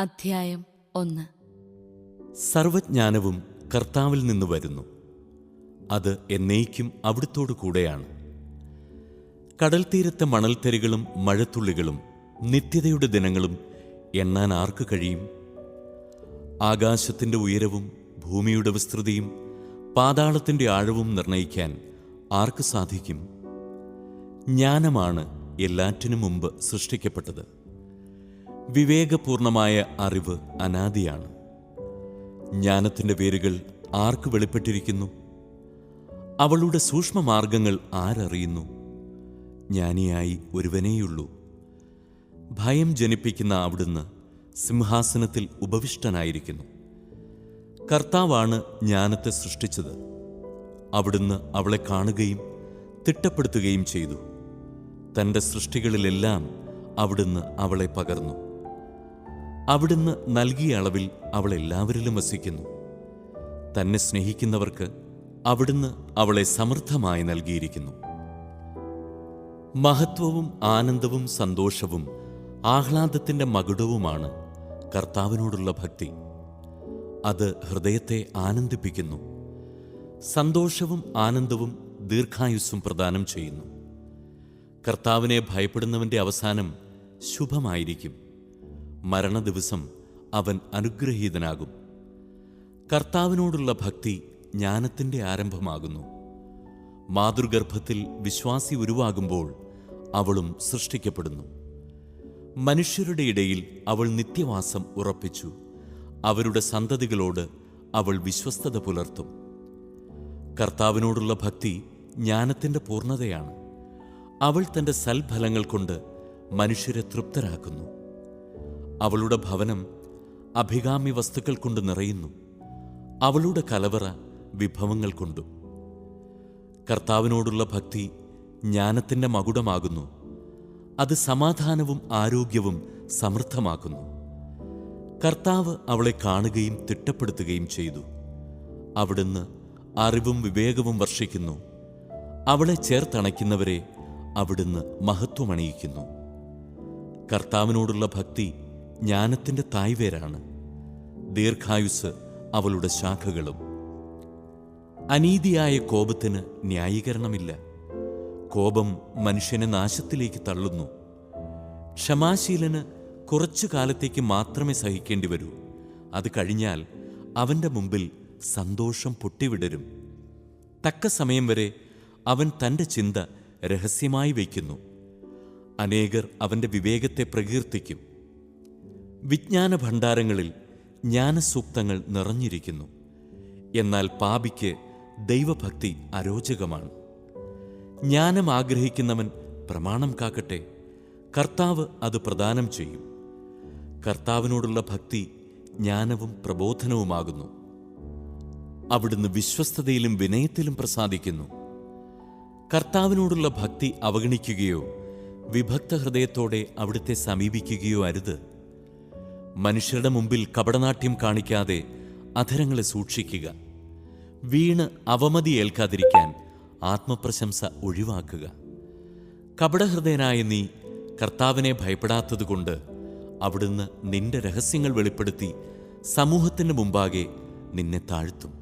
അധ്യായം ഒന്ന്. സർവജ്ഞാനവും കർത്താവിൽ നിന്ന് വരുന്നു. അത് എന്നേക്കും അവിടുത്തോടു കൂടെയാണ്. കടൽ തീരത്തെ മണൽത്തരികളും മഴത്തുള്ളികളും നിത്യതയുടെ ദിനങ്ങളും എണ്ണാൻ ആർക്ക് കഴിയും? ആകാശത്തിന്റെ ഉയരവും ഭൂമിയുടെ വിസ്തൃതിയും പാതാളത്തിന്റെ ആഴവും നിർണയിക്കാൻ ആർക്ക് സാധിക്കും? ജ്ഞാനമാണ് എല്ലാറ്റിനും മുമ്പ് സൃഷ്ടിക്കപ്പെട്ടത്. വിവേകപൂർണമായ അറിവ് അനാദിയാണ്. ജ്ഞാനത്തിന്റെ വേരുകൾ ആർക്ക് വെളിപ്പെട്ടിരിക്കുന്നു? അവളുടെ സൂക്ഷ്മമാർഗങ്ങൾ ആരറിയുന്നു? ജ്ഞാനിയായി ഒരുവനേയുള്ളൂ. ഭയം ജനിപ്പിക്കുന്ന അവിടുന്ന് സിംഹാസനത്തിൽ ഉപവിഷ്ടനായിരിക്കുന്നു. കർത്താവാണ് ജ്ഞാനത്തെ സൃഷ്ടിച്ചത്. അവിടുന്ന് അവളെ കാണുകയും തിട്ടപ്പെടുത്തുകയും ചെയ്തു. തന്റെ സൃഷ്ടികളിലെല്ലാം അവിടുന്ന് അവളെ പകർന്നു. അവിടുന്ന് നൽകിയ അളവിൽ അവൾ എല്ലാവരിലും വസിക്കുന്നു. തന്നെ സ്നേഹിക്കുന്നവർക്ക് അവിടുന്ന് അവളെ സമൃദ്ധമായി നൽകിയിരിക്കുന്നു. മഹത്വവും ആനന്ദവും സന്തോഷവും ആഹ്ലാദത്തിന്റെ മകുടവുമാണ് കർത്താവിനോടുള്ള ഭക്തി. അത് ഹൃദയത്തെ ആനന്ദിപ്പിക്കുന്നു. സന്തോഷവും ആനന്ദവും ദീർഘായുസ്സും പ്രദാനം ചെയ്യുന്നു. കർത്താവിനെ ഭയപ്പെടുന്നവന്റെ അവസാനം ശുഭമായിരിക്കും. മരണദിവസം അവൻ അനുഗ്രഹീതനാകും. കർത്താവിനോടുള്ള ഭക്തി ജ്ഞാനത്തിന്റെ ആരംഭമാകുന്നു. മാതൃഗർഭത്തിൽ വിശ്വാസി ഉരുവാകുമ്പോൾ അവളും സൃഷ്ടിക്കപ്പെടുന്നു. മനുഷ്യരുടെ ഇടയിൽ അവൾ നിത്യവാസം ഉറപ്പിച്ചു. അവരുടെ സന്തതികളോട് അവൾ വിശ്വസ്തത പുലർത്തും. കർത്താവിനോടുള്ള ഭക്തി ജ്ഞാനത്തിന്റെ പൂർണതയാണ്. അവൾ തന്റെ സൽഫലങ്ങൾ കൊണ്ട് മനുഷ്യരെ തൃപ്തരാക്കുന്നു. അവളുടെ ഭവനം അഭികാമ്യ വസ്തുക്കൾ കൊണ്ട് നിറയുന്നു. അവളുടെ കലവറ വിഭവങ്ങൾ കൊണ്ടും. കർത്താവിനോടുള്ള ഭക്തി ജ്ഞാനത്തിന്റെ മകുടമാകുന്നു. അത് സമാധാനവും ആരോഗ്യവും സമൃദ്ധമാക്കുന്നു. കർത്താവ് അവളെ കാണുകയും തിട്ടപ്പെടുത്തുകയും ചെയ്തു. അവിടുന്ന് അറിവും വിവേകവും വർഷിക്കുന്നു. അവളെ ചേർത്തണയ്ക്കുന്നവരെ അവിടുന്ന് മഹത്വമണിയിക്കുന്നു. കർത്താവിനോടുള്ള ഭക്തി ജ്ഞാനത്തിന്റെ തായ്വേരാണ്. ദീർഘായുസ് അവളുടെ ശാഖകളും. അനീതിയായ കോപത്തിന് ന്യായീകരണമില്ല. കോപം മനുഷ്യനെ നാശത്തിലേക്ക് തള്ളുന്നു. ക്ഷമാശീലന് കുറച്ചു കാലത്തേക്ക് മാത്രമേ സഹിക്കേണ്ടി വരൂ. അത് കഴിഞ്ഞാൽ അവന്റെ മുമ്പിൽ സന്തോഷം പൊട്ടിവിടരും. തക്ക സമയം വരെ അവൻ തന്റെ ചിന്ത രഹസ്യമായി വയ്ക്കുന്നു. അനേകർ അവന്റെ വിവേകത്തെ പ്രകീർത്തിക്കും. വിജ്ഞാന ഭണ്ഡാരങ്ങളിൽ ജ്ഞാനസൂക്തങ്ങൾ നിറഞ്ഞിരിക്കുന്നു. എന്നാൽ പാപിക്ക് ദൈവഭക്തി അരോചകമാണ്. ജ്ഞാനം ആഗ്രഹിക്കുന്നവൻ പ്രമാണം കാക്കട്ടെ. കർത്താവ് അത് പ്രദാനം ചെയ്യും. കർത്താവിനോടുള്ള ഭക്തി ജ്ഞാനവും പ്രബോധനവുമാകുന്നു. അവിടുന്ന് വിശ്വസ്തതയിലും വിനയത്തിലും പ്രസാദിക്കുന്നു. കർത്താവിനോടുള്ള ഭക്തി അവഗണിക്കുകയോ വിഭക്ത ഹൃദയത്തോടെ അവിടുത്തെ സമീപിക്കുകയോ അരുത്. മനുഷ്യരുടെ മുമ്പിൽ കപടനാട്യം കാണിക്കാതെ അധരങ്ങളെ സൂക്ഷിക്കുക. വീണ് അവമതി ഏൽക്കാതിരിക്കാൻ ആത്മപ്രശംസ ഒഴിവാക്കുക. കപടഹൃദയനായ നീ കർത്താവിനെ ഭയപ്പെടാത്തതുകൊണ്ട് അവിടുന്ന് നിന്റെ രഹസ്യങ്ങൾ വെളിപ്പെടുത്തി സമൂഹത്തിന് മുമ്പാകെ നിന്നെ താഴ്ത്തും.